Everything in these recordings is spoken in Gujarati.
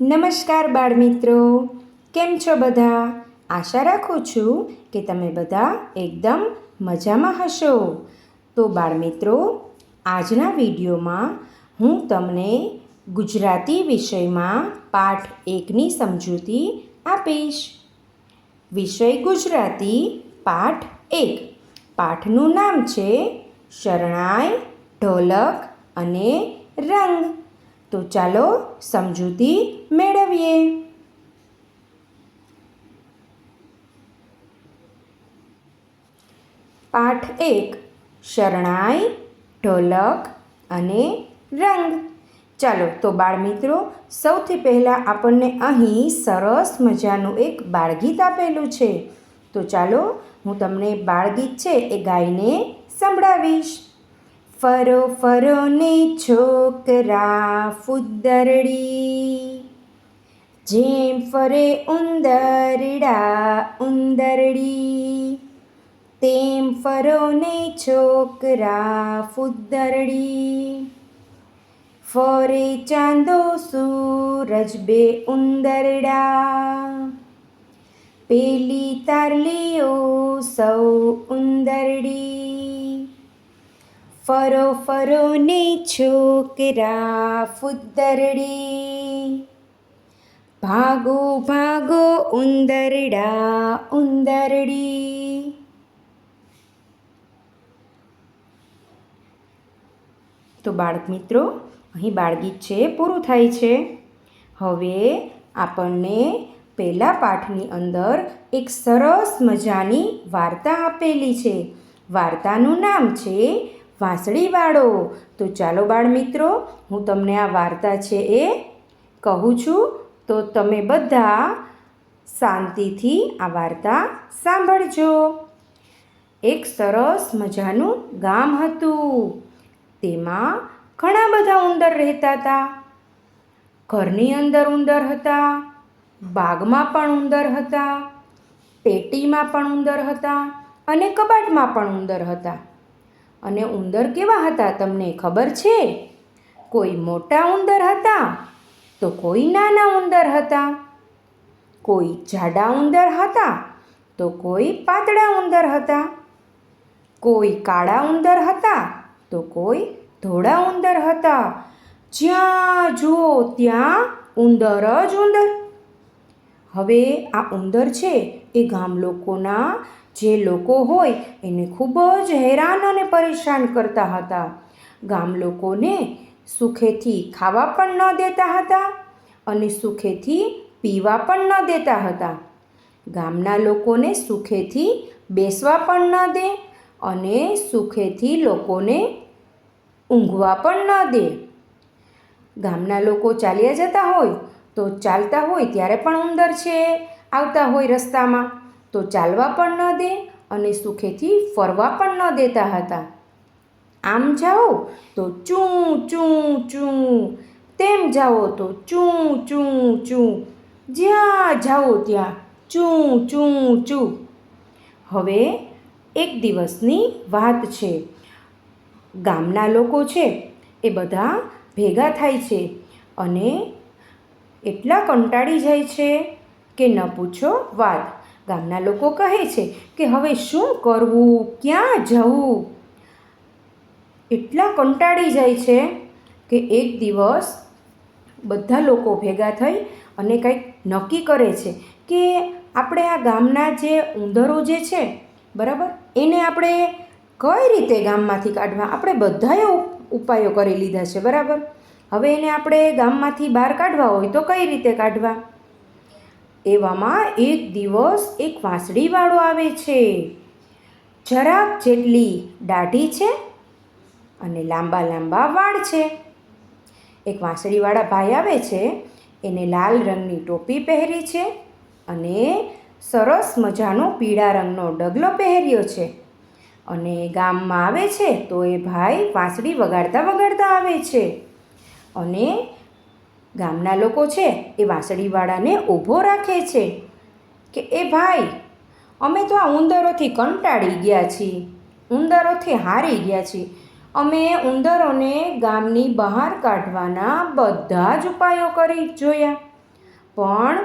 નમસ્કાર બાળમિત્રો. કેમ છો બધા? આશા રાખું છું કે તમે બધા એકદમ મજામાં હશો. તો બાળમિત્રો, આજના વિડીયોમાં હું તમને ગુજરાતી વિષયમાં પાઠ એકની સમજૂતી આપીશ. વિષય ગુજરાતી પાઠ એક. પાઠનું નામ છે શરણાઈ, ઢોલક અને રંગ. તો ચાલો સમજૂતી મેળવીએ. પાઠ એક, શરણાઈ, ઢોલક અને રંગ. ચાલો તો બાળમિત્રો, સૌથી પહેલાં આપણને અહીં સરસ મજાનું એક બાળગીત આપેલું છે. તો ચાલો હું તમને બાળગીત છે એ ગાઈને સંભળાવીશ. ફરો ફરો ને છોકરા ફુદરડી. જેમ ફરે ઉંદરડા ઉંદરડી. તેમ ફરો ને છોકરા ફુદરડી. ફરે ચાંદો સૂરજ બે ઉંદરડા. પેલી તારલીઓ સૌ ઉંદરડી. ફરો ફરો ને છોકરા ફુદ્દરડી ભાગો ભાગો ઉંદરડા ઉંદરડી. તો બાળક મિત્રો, અહીં બાળગીત છે, પૂરું થાય છે. હવે આપણને પહેલા પાઠની અંદર એક સરસ મજાની વાર્તા આપેલી છે. વાર્તાનું નામ છે વાંસળીવાળો તો ચાલો બાળ મિત્રો હું તમને આ વાર્તા છે એ કહું છું. તો તમે બધા શાંતિથી આ વાર્તા સાંભળજો. એક સરસ મજાનું ગામ હતું. તેમાં ઘણા બધા ઉંદર રહેતા હતા. ઘરની અંદર ઉંદર હતા, બાગમાં પણ ઉંદર હતા, પેટીમાં પણ ઉંદર હતા અને કબાટમાં પણ ઉંદર હતા. અને ઉંદર કેવા હતા તમને ખબર છે? કોઈ મોટા ઉંદર હતા તો કોઈ નાના ઉંદર હતા. કોઈ જાડા ઉંદર હતા તો કોઈ પાતળા ઉંદર હતા. કોઈ કાળા ઉંદર હતા તો કોઈ ધોળા ઉંદર હતા. જ્યાં જુઓ ત્યાં ઉંદર જ ઉંદર. હવે આ ઉંદર છે એ ગામ લોકોના જે લોકો હોય એને ખૂબ જ હેરાન અને પરેશાન કરતા હતા. ગામ લોકોને સુખેથી ખાવા પણ ન દેતા હતા અને સુખેથી પીવા પણ ન દેતા હતા. ગામના લોકોને સુખેથી બેસવા પણ ન દે અને સુખેથી લોકોને ઊંઘવા પણ ન દે. ગામના લોકો ચાલ્યા જતા હોય તો ચાલતા હોય ત્યારે પણ ઉંદર છે, આવતા હોય રસ્તામાં. તો ચાલવા પણ ન દે અને સુખેથી ફરવા પણ ન દેતા હતા. આમ જાઓ તો ચૂં ચૂં ચૂં. તેમ જાઓ તો ચૂં ચૂં ચૂં. જ્યાં જાઓ ત્યાં ચૂં ચૂં ચૂં. હવે એક દિવસની વાત છે. ગામના લોકો છે એ બધા ભેગા થાય છે અને એટલા કંટાળી જાય છે કે ન પૂછો વાત. ગામના લોકો કહે છે કે હવે શું કરવું? ક્યાં જવું? એટલા કંટાળી જાય છે કે એક દિવસ બધા લોકો ભેગા થઈ અને કંઈક નક્કી કરે છે કે આપણે આ ગામના જે ઉંદરો જે છે, બરાબર? એને આપણે કઈ રીતે ગામમાંથી કાઢવા? આપણે બધાએ ઉપાયો કરી લીધા છે, બરાબર? હવે એને આપણે ગામમાંથી બહાર કાઢવા હોય તો કઈ રીતે કાઢવા? એવામાં એક દિવસ એક વાંસળીવાળો આવે છે. જરાક જેટલી દાઢી છે અને લાંબા લાંબા વાળ છે. એક વાંસળીવાળા ભાઈ આવે છે, એને લાલ રંગની ટોપી પહેરી છે અને સરસ મજાનો પીળા રંગનો ડગલો પહેર્યો છે. અને ગામમાં આવે છે તો એ ભાઈ વાંસળી વગાડતા વગાડતા આવે છે. અને ગામના લોકો છે એ વાંસળીવાળાને ઊભો રાખે છે કે, એ ભાઈ, અમે તો આ ઉંદરોથી કંટાળી ગયા છીએ, ઉંદરોથી હારી ગયા છીએ. અમે ઉંદરોને ગામની બહાર કાઢવાના બધા જ ઉપાયો કરી જોયા. પણ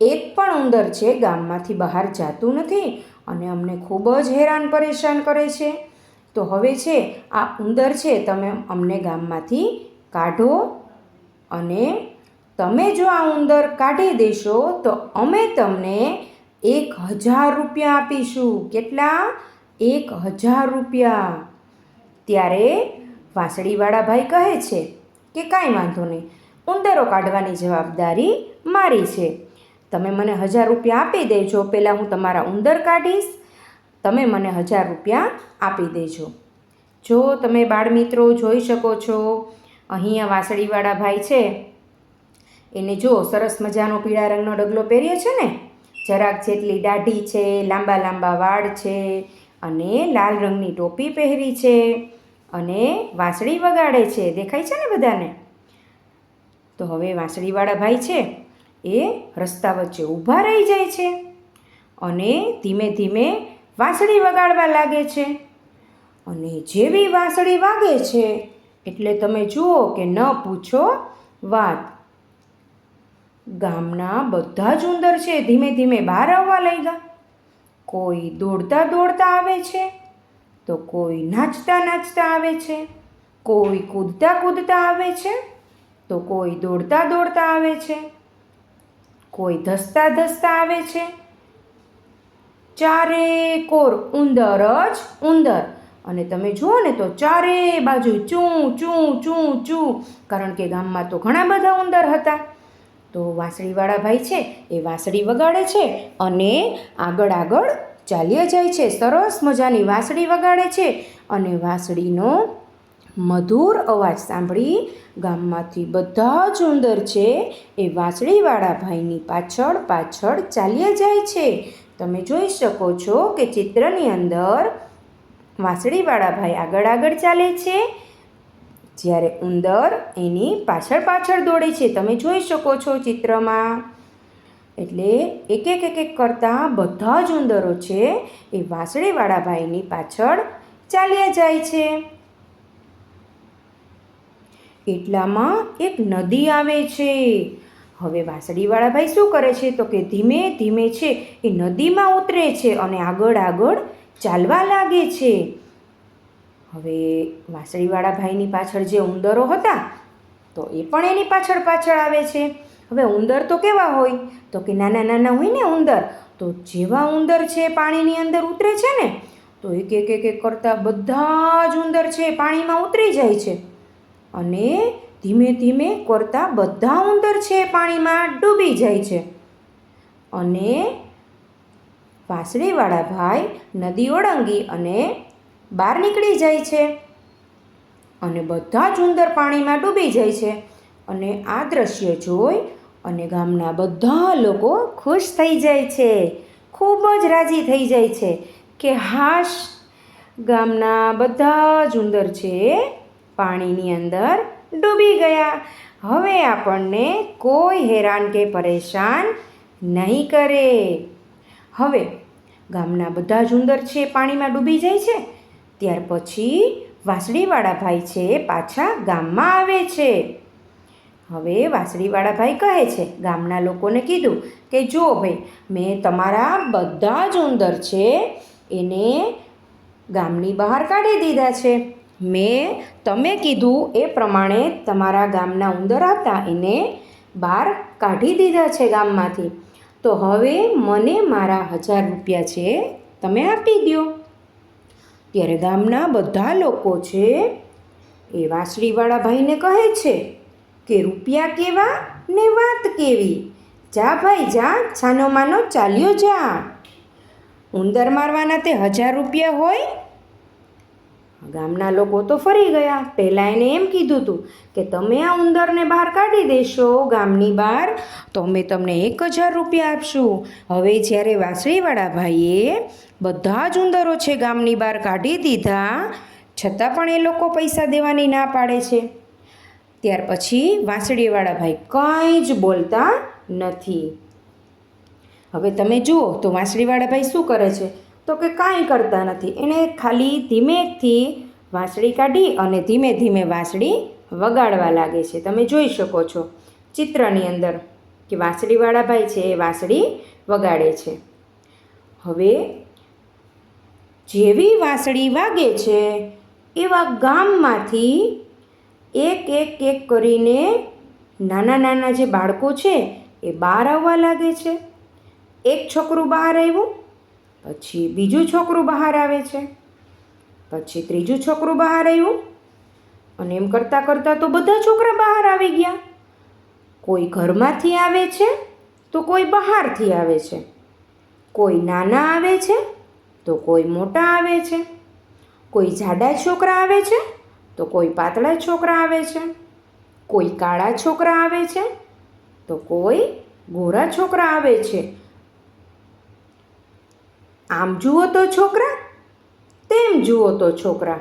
એક પણ ઉંદર છે ગામમાંથી બહાર જાતું નથી અને અમને ખૂબ જ હેરાન પરેશાન કરે છે. તો હવે છે, આ ઉંદર છે, તમે અમને ગામમાંથી કાઢો અને તમે જો આ ઉંદર કાઢી દેશો, તો અમે તમને એક હજાર રૂપિયા આપીશું. કેટલા? એક હજાર રૂપિયા. ત્યારે વાંસળીવાળા ભાઈ કહે છે કે કાંઈ વાંધો નહીં, ઉંદરો કાઢવાની જવાબદારી મારી છે. તમે મને હજાર રૂપિયા આપી દેજો, પહેલાં હું તમારા ઉંદર કાઢીશ. તમે મને હજાર રૂપિયા આપી દેજો. જો તમે બાળમિત્રો જોઈ શકો છો અહીંયા વાંસળીવાળા ભાઈ છે. એને જો સરસ મજાનો પીળા રંગનો ડગલો પહેર્યો છે ને? જરાક જેટલી દાઢી છે, લાંબા લાંબા વાળ છે અને લાલ રંગની ટોપી પહેરી છે અને વાંસળી વગાડે છે. દેખાય છે ને બધાને? તો હવે વાંસળીવાળા ભાઈ છે એ રસ્તા વચ્ચે ઊભા રહી જાય છે અને ધીમે ધીમે વાંસળી વગાડવા લાગે છે. અને જેવી વાંસળી વાગે છે એટલે તમે જુઓ કે ન પૂછો વાત. ગામના બધા જ ઉંદર છે, ધીમે ધીમે બહાર આવવા લાગ્યા. કોઈ દોડતા દોડતા આવે છે, તો કોઈ નાચતા નાચતા આવે છે. કોઈ કૂદતા કૂદતા આવે છે, તો કોઈ દોડતા દોડતા આવે છે. કોઈ ધસતા ધસતા આવે છે. ચારે કોર ઉંદર જ ઉંદર. અને તમે જુઓ ને તો ચારે બાજુ ચૂં ચૂં ચૂં ચૂં, કારણ કે ગામમાં તો ઘણા બધા ઉંદર હતા. તો વાંસળીવાળા ભાઈ છે, એ વાંસળી વગાડે છે અને આગળ આગળ ચાલ્યા જાય છે. સરસ મજાની વાંસળી વગાડે છે અને વાંસળીનો મધુર અવાજ સાંભળી ગામમાંથી બધા જ ઉંદર છે, એ વાંસળીવાળા ભાઈની પાછળ પાછળ ચાલ્યા જાય છે. તમે જોઈ શકો છો કે ચિત્રની અંદર વાંસળીવાળા ભાઈ આગળ આગળ ચાલે છે. જ્યારે ઉંદર એની પાછળ પાછળ દોડે છે. તમે જોઈ શકો છો ચિત્રમાં. એટલે એક એક એક એક કરતાં બધા જ ઉંદરો છે એ વાંસળીવાળા ભાઈની પાછળ ચાલ્યા જાય છે. એટલામાં એક નદી આવે છે. હવે વાંસળીવાળા ભાઈ શું કરે છે? તો કે ધીમે ધીમે છે એ નદીમાં ઉતરે છે અને આગળ આગળ ચાલવા લાગે છે. હવે વાંસળીવાળા ભાઈની પાછળ જે ઉંદરો હતા, તો એ પણ એની પાછળ પાછળ આવે છે. હવે ઉંદર તો કેવા હોય? તો કે નાના નાના હોય ને ઉંદર, તો જેવા ઉંદર છે પાણીની અંદર ઉતરે છે ને, તો એક એક એક એક કરતાં બધા જ ઉંદર છે પાણીમાં ઉતરી જાય છે. અને ધીમે ધીમે કરતાં બધા ઉંદર છે પાણીમાં ડૂબી જાય છે. અને વાંસળીવાળા ભાઈ નદી ઓળંગી અને બહાર નીકળી જાય છે. અને બધા જ ઉંદર પાણીમાં ડૂબી જાય છે. અને આ દ્રશ્ય જોઈ અને ગામના બધા લોકો ખુશ થઈ જાય છે. ખૂબ જ રાજી થઈ જાય છે કે હાશ, ગામના બધા જ ઉંદર છે પાણીની અંદર ડૂબી ગયા. હવે આપણને કોઈ હેરાન કે પરેશાન નહીં કરે. હવે ગામના બધા જ ઉંદર છે, પાણીમાં ડૂબી જાય છે. ત્યાર પછી વાંસળીવાળા ભાઈ છે, પાછા ગામમાં આવે છે. હવે વાંસળીવાળા ભાઈ કહે છે, ગામના લોકોને કીધું કે, જો ભાઈ, મેં તમારા બધા જ ઉંદર છે, એને ગામની બહાર કાઢી દીધા છે. મેં તમે કીધું એ પ્રમાણે તમારા ગામના ઉંદર હતા, એને બહાર કાઢી દીધા છે ગામમાંથી. તો હવે મને મારા હજાર રૂપિયા છે, તમે આપી દો ત્યારે ગામના બધા લોકો છે એ વાંસળીવાળા ભાઈને કહે છે કે, રૂપિયા કેવા ને વાત કેવી? જા ભાઈ, જા છાનો માનો ચાલ્યો જા. ઉંદર મારવાના તે હજાર રૂપિયા હોય ગામના લોકો તો ફરી ગયા. પહેલાં એને એમ કીધું હતું કે તમે આ ઉંદરને બહાર કાઢી દેશો ગામની બહાર, તો અમે તમને એક હજાર રૂપિયા આપશું. હવે જ્યારે વાંસળીવાળા ભાઈએ બધા જ ઉંદરો છે ગામની બહાર કાઢી દીધા, છતાં પણ એ લોકો પૈસા દેવાની ના પાડે છે. ત્યાર પછી વાંસળીવાળા ભાઈ કંઈ જ બોલતા નથી. હવે તમે જુઓ તો વાંસળીવાળા ભાઈ શું કરે છે? તો કે કાંઈ કરતા નથી. એણે ખાલી ધીમેથી વાંસળી કાઢી અને ધીમે ધીમે વાંસળી વગાડવા લાગે છે. તમે જોઈ શકો છો ચિત્રની અંદર કે વાંસળીવાળા ભાઈ છે એ વાંસળી વગાડે છે. હવે જેવી વાંસળી વાગે છે એવા ગામમાંથી એક એક એક કરીને નાના નાના જે બાળકો છે એ બહાર આવવા લાગે છે. એક છોકરું બહાર આવ્યું પછી બીજું છોકરું બહાર આવે છે. પછી ત્રીજું છોકરું બહાર આવ્યું. અને એમ કરતાં કરતાં તો બધા છોકરા બહાર આવી ગયા. કોઈ ઘરમાંથી આવે છે, તો કોઈ બહારથી આવે છે. કોઈ નાના આવે છે, તો કોઈ મોટા આવે છે. કોઈ જાડા છોકરા આવે છે, તો કોઈ પાતળા છોકરા આવે છે. કોઈ કાળા છોકરા આવે છે, તો કોઈ ગોરા છોકરા આવે છે. આમ જુઓ તો છોકરા, તેમ જુઓ તો છોકરા.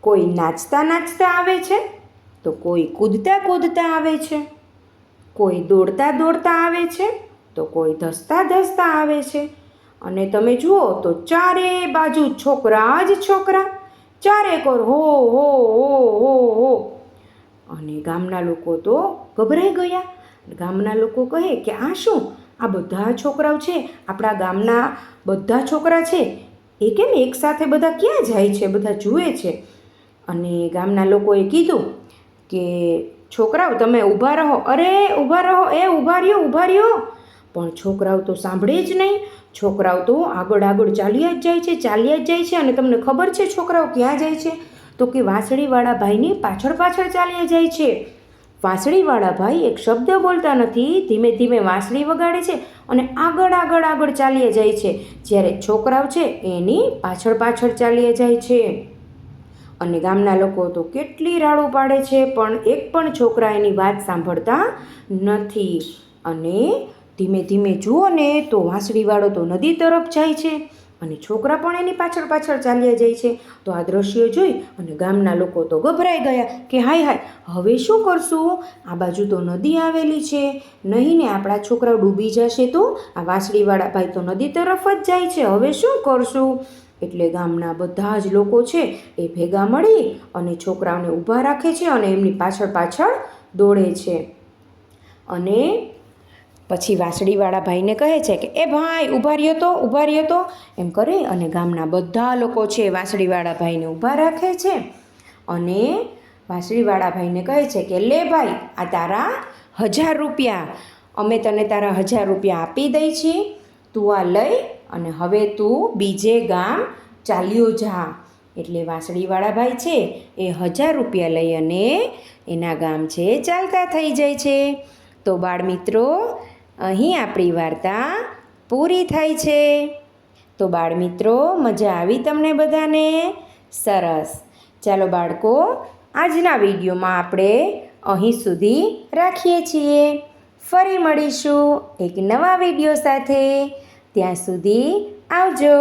કોઈ નાચતા નાચતા આવે છે, તો કોઈ કૂદતા કૂદતા આવે છે. કોઈ દોડતા દોડતા આવે છે, તો કોઈ ધસતા ધસતા આવે છે. અને તમે જુઓ તો ચારે બાજુ છોકરા જ છોકરા, ચારે કોર હો હો હો હો હો. અને ગામના લોકો તો ગભરાઈ ગયા. ગામના લોકો કહે કે આ શું? આ બધા છોકરાઓ છે, આપણા ગામના બધા છોકરા છે, એ કેમ એકસાથે બધા ક્યાં જાય છે, બધા જુએ છે? અને ગામના લોકોએ કીધું કે, છોકરાઓ, તમે ઊભા રહો. અરે, ઊભા રહો, એ ઊભા રહ્યો ઊભા રહ્યો. પણ છોકરાઓ તો સાંભળે જ નહીં. છોકરાઓ તો આગળ આગળ ચાલ્યા જ જાય છે, ચાલ્યા જ જાય છે. અને તમને ખબર છે છોકરાઓ ક્યાં જાય છે? તો કે વાંસળીવાળા ભાઈની પાછળ પાછળ ચાલ્યા જાય છે. વાંસળીવાળા ભાઈ એક શબ્દ બોલતા નથી, ધીમે ધીમે વાંસળી વગાડે છે અને આગળ આગળ આગળ ચાલીએ જાય છે. જ્યારે છોકરાઓ છે, એની પાછળ પાછળ ચાલીએ જાય છે. અને ગામના લોકો તો કેટલી રાડો પાડે છે, પણ એક પણ છોકરા એની વાત સાંભળતા નથી. અને ધીમે ધીમે જુઓ ને તો વાંસળીવાળો તો નદી તરફ જાય છે. અને છોકરા પણ એની પાછળ પાછળ ચાલ્યા જાય છે. તો આ દ્રશ્ય જોઈ અને ગામના લોકો તો ગભરાઈ ગયા કે હાય હાય, હવે શું કરશું? આ બાજુ તો નદી આવેલી છે. નહીં ને આપણા છોકરાઓ ડૂબી જશે તો? આ વાંસળીવાળા ભાઈ તો નદી તરફ જ જાય છે. હવે શું કરશું? એટલે ગામના બધા જ લોકો છે એ ભેગા મળી અને છોકરાઓને ઊભા રાખે છે અને એમની પાછળ પાછળ દોડે છે. અને પછી વાંસળીવાળા ભાઈને કહે છે કે, એ ભાઈ, ઊભા રહ્યો તો, ઊભા રહ્યો તો. એમ કરે અને ગામના બધા લોકો છે વાંસળીવાળા ભાઈને ઊભા રાખે છે. અને વાંસળીવાળા ભાઈને કહે છે કે, લે ભાઈ, આ તારા હજાર રૂપિયા, અમે તને તારા હજાર રૂપિયા આપી દઈ છીએ. તું આ લઈ અને હવે તું બીજે ગામ ચાલ્યો જા. એટલે વાંસળીવાળા ભાઈ છે એ હજાર રૂપિયા લઈ અને એના ગામ છે ચાલતા થઈ જાય છે. તો બાળમિત્રો મિત્રો અહીં આપણી વાર્તા પૂરી થાય છે. તો બાળમિત્રો, મજા આવી તમને બધાને? સરસ. ચાલો બાળકો, આજના વિડીયોમાં આપણે અહીં સુધી રાખીએ છીએ. ફરી મળીશું એક નવા વીડિયો સાથે. ત્યાં સુધી આવજો.